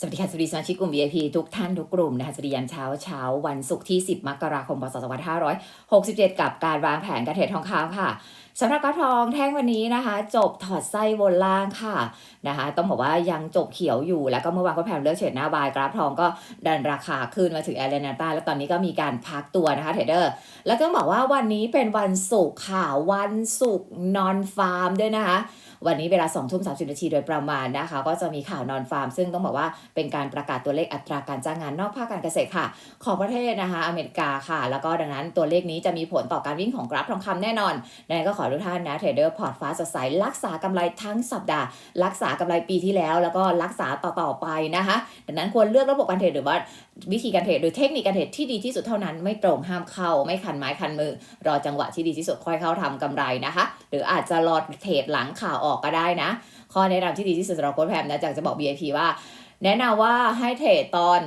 สวัสดีค่ะสวัสดีสมาชิกกลุ่ม VIP ทุกท่านทุกกลุ่มนะคะสวัสดียันเช้าเช้าวันศุกร์ที่ 10 มกราคมพศ2567 กับการวางแผนการเทรดทองคำค่ะสำหรับกระทองแท่งวันนี้นะคะ จบถอดไส้บนล่างค่ะนะคะ ต้องบอกว่ายังจบเขียวอยู่แล้วก็เมื่อวานก็แพมเลือกเฉดหน้าบายกราฟทองก็ดันราคาขึ้นมาถึงแอเรนาตาแล้วตอนนี้ก็มีการพักตัวนะคะเทรดเดอร์ แล้วก็ต้องบอกว่าวันนี้เป็นวันศุกร์ค่ะวันศุกร์นอนฟาร์มด้วยนะคะวันนี้เวลา2ทุ่ม30นาทีโดยประมาณนะคะ ก็จะมีข่าวนอนฟาร์ม ซึ่งต้องบอกว่าเป็นการประกาศตัวเลขอัตราการจ้างงานนอกภาคการเกษตรค่ะ ของประเทศนะคะ อเมริกาค่ะ แล้วก็ดังนั้นตัวเลขนี้จะมีผลต่อการวิ่งของกราฟทองคำแน่นอนดังนั้นก็ขอทุกท่านนะเทรดเดอร์พอร์ตฟ้าสดใสรักษากำไรทั้งสัปดาห์ รักษากำไรปีที่แล้ว แล้วก็รักษาต่อๆไปนะคะดังนั้นควรเลือกระบบการเทรดหรือว่าวิธีการเทรดหรือเทคนิคการเทรดที่ดีที่สุดเท่านั้นไม่ตรงห้ามเข้าไม่คันไม้คันมือ รอจังหวะที่ดีที่สุดค่อยเข้าทำกำไรนะคะ หรืออาจจะรอเทรดหลังข่าวออกก็ได้นะ ข้อแนะนำที่ดีที่สุดสำหรับโค้ชแพมนะจากจะบอก VIP ว่า แนะนำว่าให้เทรดตอน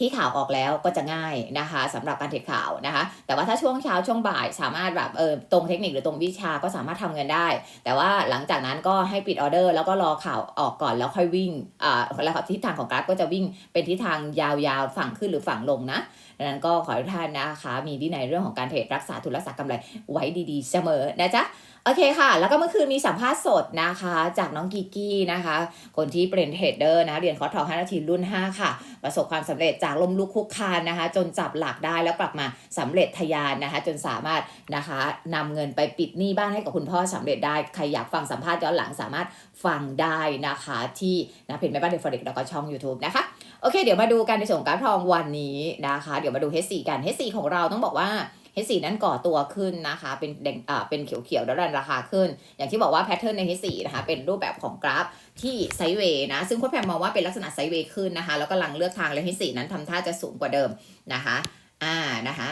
ที่ข่าวออกแล้วก็จะง่ายนะคะสำหรับการเทรดข่าวนะคะ แต่ว่าถ้าช่วงเช้าช่วงบ่ายสามารถแบบเออตรงเทคนิคหรือตรงวิชาก็สามารถทำเงินได้ แต่ว่าหลังจากนั้นก็ให้ปิดออเดอร์ แล้วก็รอข่าวออกก่อนแล้วค่อยวิ่งอ่าแล้วทิศทางของกราฟก็จะวิ่งเป็นทิศทางยาวๆฝั่งขึ้นหรือฝั่งลงนะดังนั้นก็ขอให้ทุกท่านนะคะ มีวินัยเรื่องของการเทรดรักษาทุนรักษากำไรไว้ดีๆเสมอนะจ๊ะ โอเคค่ะ แล้วก็เมื่อคืนมีสัมภาษณ์สดนะคะ จากน้องกิกี้นะคะ คนที่เป็นเทรดเดอร์นะเรียนคอร์สทอง5นาทีรุ่น 5 ค่ะ ประสบความสำเร็จจากลมลุกคุกคานนะคะ จนจับหลักได้แล้วกลับมาสำเร็จทะยานนะคะ จนสามารถนะคะนำเงินไปปิดหนี้บ้านให้กับคุณพ่อสำเร็จได้ใครอยากฟังสัมภาษณ์ย้อนหลังสามารถฟังได้นะคะที่นะเพจแม่บ้านเดฟอเร็กแล้วก็ช่อง YouTube นะคะโอเค เดี๋ยวมาดูกันในส่วนของกราฟทองวันนี้นะคะ เดี๋ยวมาดู H4 กัน H4 ของเราต้องบอกว่า H4 นั้นก่อตัวขึ้นนะคะ เป็นแดงอ่าเป็นเขียวๆแล้วดันราคาขึ้น อย่างที่บอกว่าแพทเทิร์นใน H4 นะคะเป็นรูปแบบของกราฟที่ไซเวย์นะ ซึ่งโค้ชแพมมองว่าเป็นลักษณะไซเวย์ขึ้นนะคะ แล้วก็ลังเลือกทางเลย H4 นั้นทำท่าจะสูงกว่าเดิมนะคะ อ่านะคะ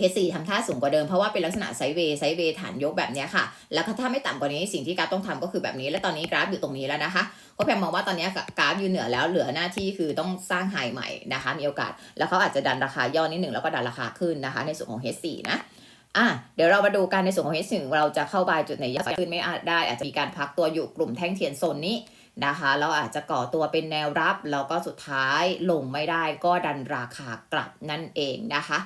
H4 ทำท่าสูงกว่าเดิมเพราะว่าเป็นลักษณะไซเวย์ไซเวย์ฐานยกแบบนี้ค่ะ แล้วก็ถ้าไม่ต่ำกว่านี้สิ่งที่กราฟต้องทำก็คือแบบนี้ และตอนนี้กราฟอยู่ตรงนี้แล้วนะคะก็แพมมองว่าตอนนี้กราฟอยู่เหนือแล้วเหลือหน้าที่คือต้องสร้างไฮใหม่นะคะ มีโอกาส แล้วเขาอาจจะดันราคาย่อนิดหนึ่งแล้วก็ดันราคาขึ้นนะคะ ในส่วนของ H4 นะอะเดี๋ยวเรามาดูกันในส่วนของ H1 เราจะเข้าบายจุดไหนย่อขึ้นไม่อาจได้ อาจจะมีการพักตัวอยู่กลุ่มแท่งเทียนโซนนี้นะคะเราอาจจะก่อตัวเป็นแนวรับแล้วก็สุดท้ายลงไม่ได้ก็ดันราคากลับนั่นเองนะคะ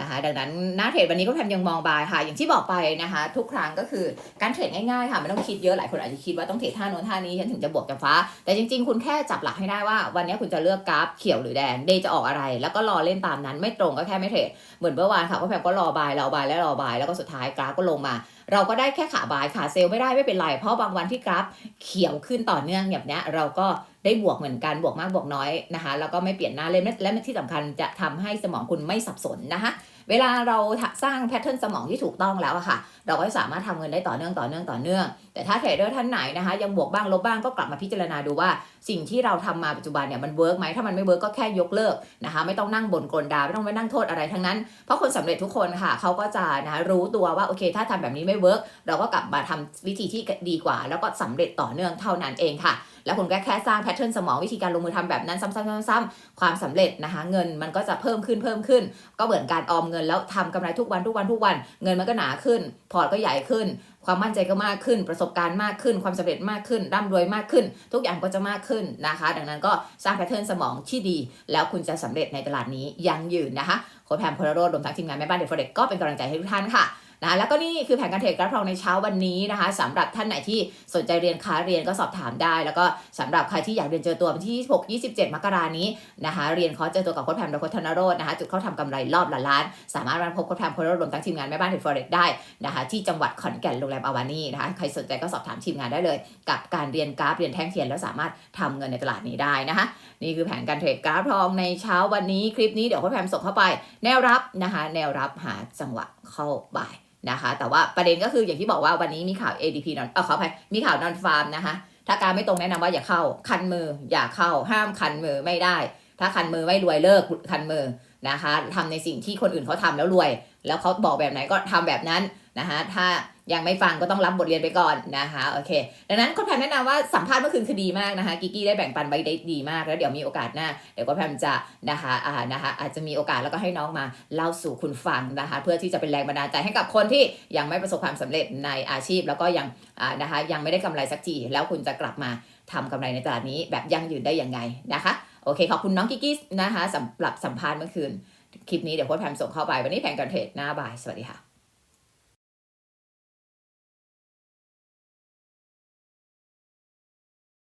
นะคะดังนั้นหน้าเทรดวันนี้ก็แพมยังมองบายค่ะ อย่างที่บอกไปนะคะ ทุกครั้งก็คือการเทรดง่ายๆค่ะไม่ต้องคิดเยอะหลายคนอาจจะคิดว่าต้องเทรดท่าโน้นท่านี้ฉันถึงจะบวกจะฟ้า แต่จริงๆ คุณแค่จับหลักให้ได้ว่า วันนี้คุณจะเลือกกราฟเขียวหรือแดงเดย์จะออกอะไร แล้วก็รอเล่นตามนั้นไม่ตรงก็แค่ไม่เทรดเหมือนเมื่อวานค่ะก็แพมก็รอบายรอบายแล้วรอบาย แล้วก็สุดท้ายกราฟก็ลงมา เราก็ได้แค่ขาบายขาเซลไม่ได้ไม่เป็นไรเพราะบางวันที่กราฟเขียวขึ้นต่อเนื่องแบบนี้เราก็ ได้บวกเหมือนกันบวกมากบวกน้อยนะคะ แล้วก็ไม่เปลี่ยนหน้าเล่นและที่สำคัญจะทำให้สมองคุณไม่สับสนนะคะ เวลาเราสร้างแพทเทิร์นสมองที่ถูกต้องแล้วอะค่ะ เราก็สามารถทำเงินได้ต่อเนื่องต่อเนื่องต่อเนื่อง แต่ถ้าเทรดเดอร์ท่านไหนนะคะ ยังบวกบ้างลบบ้างก็กลับมาพิจารณาดูว่า สิ่งที่เราทำมาปัจจุบันเนี่ยมันเวิร์กไหมถ้ามันไม่เวิร์กก็แค่ยกเลิกนะคะ ไม่ต้องนั่งบ่นกลดาไม่ต้องไปนั่งโทษอะไรทั้งนั้น เพราะคนสำเร็จทุกคนค่ะเขาก็จะนะคะรู้ตัวว่าโอเค ถ้าทำแบบนี้ไม่เวิร์กเราก็กลับมาทำวิธีที่ดีกว่า แล้วก็สำเร็จต่อเนื่องเท่านั้นเองค่ะ แล้วคุณก็แค่สร้างแพทเทิร์นสมองวิธีการลงมือทำแบบนั้นซ้ำๆๆ ๆ ความสำเร็จนะคะ เงินมันก็จะเพิ่มขึ้นเพิ่มขึ้น ก็เหมือนการออมเงินแล้วทำกำไรทุกวันทุกวันทุกวัน เงินมันก็หนาขึ้น พอร์ตก็ใหญ่ขึ้น ความมั่นใจก็มากขึ้น ประสบการณ์มากขึ้น ความสำเร็จมากขึ้นร่ำรวยมากขึ้น ทุกอย่างก็จะมากขึ้นนะคะ ดังนั้นก็สร้างแพทเทิร์นสมองที่ดี แล้วคุณจะสำเร็จในตลาดนี้ยั่งยืนนะคะโค้ชแพมพลโรดรวมทั้งทีมงานแม่บ้านเดฟเฟเด็กก็เป็นกำลังใจให้ทุกท่านค่ะ นะแล้วก็นี่คือแผนการเทรดกราฟทองในเช้าวันนี้นะคะสำหรับท่านไหนที่สนใจเรียนค้าเรียนก็สอบถามได้ แล้วก็สำหรับใครที่อยากเรียนเจอตัววันที่ 26 27 มกรานี้นะคะเรียนคอร์สเจอตัวกับโค้ชแพมโดยโค้ชธนโรจน์นะคะจุดเข้าทำกำไรรอบละล้าน สามารถมาพบโค้ชแพมโค้ชรวมทั้งทีมงานแม่บ้านเทรดฟอเร็กได้นะคะที่จังหวัดขอนแก่นโรงแรมอาวานีนะคะใครสนใจก็สอบถามทีมงานได้เลย กับการเรียนกราฟเรียนแท่งเทียนแล้วสามารถทำเงินในตลาดนี้ได้นะคะนี่คือแผนการเทรดกราฟทองในเช้าวันนี้คลิปนี้เดี๋ยวโค้ชแพมส่งเข้าไป แนวรับนะคะแนวรับหาจังหวะเข้าบ่าย นะคะ แต่ว่าประเด็นก็คืออย่างที่บอกว่าวันนี้มีข่าว ADP นอนเออขออภัยมีข่าวนอนฟาร์มนะคะ ถ้าการไม่ตรงแนะนำว่าอย่าเข้า คันมืออย่าเข้า ห้ามคันมือไม่ได้ ถ้าคันมือไม่รวยเลิกคันมือนะคะทำในสิ่งที่คนอื่นเขาทำแล้วรวย แล้วเขาบอกแบบไหนก็ทำแบบนั้นนะคะถ้า ยังไม่ฟังก็ต้องรับบทเรียนไปก่อนนะคะโอเค ดังนั้นก็แพมแนะนำว่าสัมภาษณ์เมื่อคืนคือดีมากนะคะกิกกี้ได้แบ่งปันไว้ได้ดีมากแล้วเดี๋ยวมีโอกาสหน้าเดี๋ยวก็แพมจะนะคะอ่านะคะอาจจะมีโอกาสแล้วก็ให้น้องมาเล่าสู่คุณฟังนะคะ เพื่อที่จะเป็นแรงบันดาลใจให้กับคนที่ยังไม่ประสบความสำเร็จในอาชีพ แล้วก็ยังอ่านะคะยังไม่ได้กำไรสักทีแล้วคุณจะกลับมาทำกำไรในตลาดนี้แบบยั่งยืนได้ยังไงนะคะโอเคขอบคุณน้องกิกกี้นะคะสำหรับสัมภาษณ์เมื่อคืนคลิปนี้เดี๋ยวโค้ชแพมส่งเข้าไปวันนี้แผนการเทรดหน้าบ่ายสวัสดีค่ะ